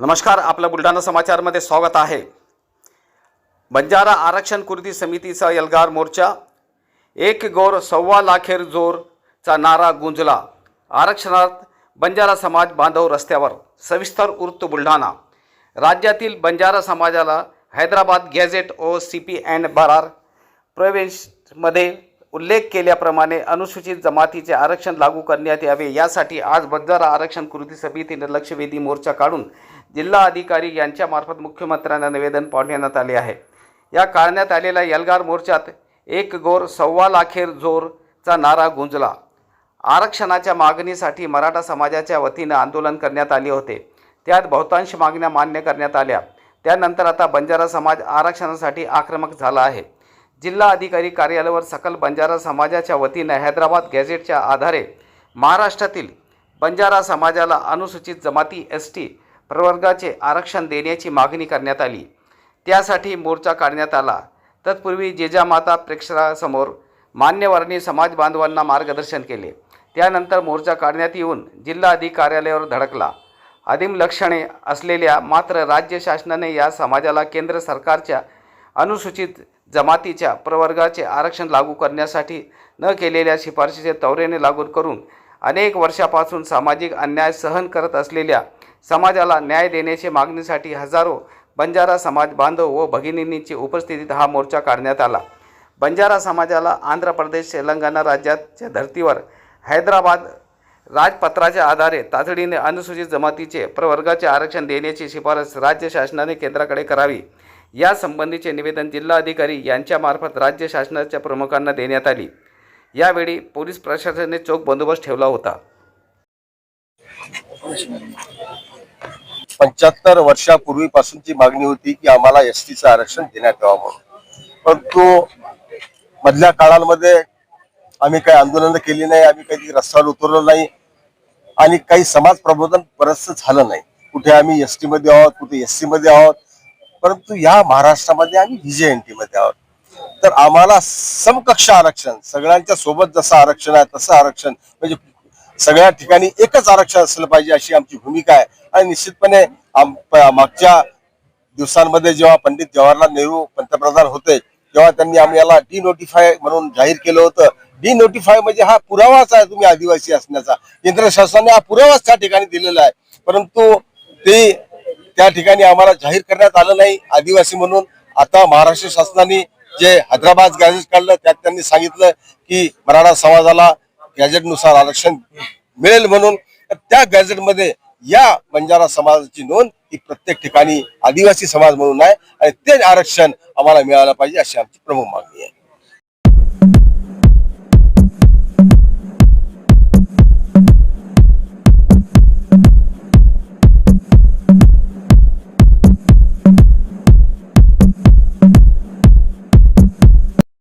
नमस्कार आपलं बुलढाणा समाचारमध्ये स्वागत आहे. बंजारा आरक्षण कृती समितीचा एल्गार मोर्चा एक गोर सव्वा लाखेर जोरचा नारा गुंजला. आरक्षणात बंजारा समाज बांधव रस्त्यावर सविस्तर उर्त बुलढाणा. राज्यातील बंजारा समाजाला Hyderabad gazette O C P and Berar प्रवेशमध्ये उल्लेख केल्याप्रमाणे अनुसूचित जमातीचे आरक्षण लागू करण्यात यावे. यासाठी आज बंजारा आरक्षण कृती समितीने लक्षवेधी मोर्चा काढून जिल्हा अधिकारी यांच्यामार्फत मुख्यमंत्र्यांना निवेदन पाठवण्यात आले आहे. या काढण्यात आलेल्या यलगार मोर्चात एक गोर सव्वा लाखेर जोरचा नारा गुंजला. आरक्षणाच्या मागणीसाठी मराठा समाजाच्या वतीनं आंदोलन करण्यात आले होते. त्यात बहुतांश मागण्या मान्य करण्यात आल्या. त्यानंतर आता बंजारा समाज आरक्षणासाठी आक्रमक झाला आहे. जिल्हा अधिकारी कार्यालयावर सकल बंजारा समाजाच्या वतीनं हैदराबाद गॅझेटच्या आधारे महाराष्ट्रातील बंजारा समाजाला अनुसूचित जमाती एस टी प्रवर्गाचे आरक्षण देण्याची मागणी करण्यात आली. त्यासाठी मोर्चा काढण्यात आला. तत्पूर्वी जिजामाता प्रेक्षकासमोर मान्यवरांनी समाज बांधवांना मार्गदर्शन केले. त्यानंतर मोर्चा काढण्यात येऊन जिल्हा कार्यालयावर धडकला. आदिम लक्षणे असलेल्या मात्र राज्य शासनाने या समाजाला केंद्र सरकारच्या अनुसूचित जमातीच्या प्रवर्गाचे आरक्षण लागू करण्यासाठी न केलेल्या शिफारशीचे तवरेने लागू करून अनेक वर्षापासून सामाजिक अन्याय सहन करत असलेल्या समाजाला न्याय देण्याच्या मागणीसाठी हजारो बंजारा समाज बांधव व भगिनींची उपस्थितीत हा मोर्चा काढण्यात आला. बंजारा समाजाला आंध्र प्रदेश तेलंगणा राज्याच्या धर्तीवर हैदराबाद राजपत्राच्या आधारे तातडीने अनुसूचित जमातीचे प्रवर्गाचे आरक्षण देण्याची शिफारस राज्य शासनाने केंद्राकडे करावी. या संबंधीचे निवेदन जिल्हाधिकारी यांच्यामार्फत राज्य शासनाच्या प्रमुखांना देण्यात आली. यावेळी पोलीस प्रशासनाने चोख बंदोबस्त ठेवला होता. पंच्याहत्तर वर्षापूर्वीपासूनची मागणी होती की आम्हाला एस टीचं आरक्षण देण्यात यावं म्हणून. परंतु मधल्या काळामध्ये आम्ही काही आंदोलन केली नाही आम्ही काही रस्त्यावर उतरलो नाही आणि काही समाज प्रबोधन बरंचसं झालं नाही. कुठे आम्ही एस टीमध्ये आहोत कुठे एसमध्ये आहोत परंतु या महाराष्ट्रामध्ये आम्ही व्हीजेएनटी मध्ये आहोत. तर आम्हाला समकक्ष आरक्षण सगळ्यांच्या सोबत जसं आरक्षण आहे तसं आरक्षण म्हणजे सगळ्या ठिकाणी एकच आरक्षण असलं पाहिजे अशी आमची भूमिका आहे. आणि निश्चितपणे मागच्या दिवसांमध्ये जेव्हा पंडित जवाहरलाल नेहरू पंतप्रधान होते तेव्हा त्यांनी आम्ही याला डी नोटिफाय म्हणून जाहीर केलं होतं. डी नोटिफाय म्हणजे हा पुरावाच आहे तुम्ही आदिवासी असण्याचा. केंद्र शासनाने हा पुरावाच त्या ठिकाणी दिलेला आहे. परंतु ते त्या ठिकाणी आम्हाला जाहीर करण्यात आलं नाही. आदिवासी म्हणून आता महाराष्ट्र शासनाने जे हैदराबाद गॅजेट काढलं त्यात त्यांनी सांगितलं की मराठा समाजाला गॅजेटनुसार आरक्षण मिळेल म्हणून. तर त्या गॅजेटमध्ये या बंजारा समाजाची नोंद ही प्रत्येक ठिकाणी आदिवासी समाज म्हणून आहे आणि ते आरक्षण आम्हाला मिळालं पाहिजे अशी आमची प्रमुख मागणी आहे.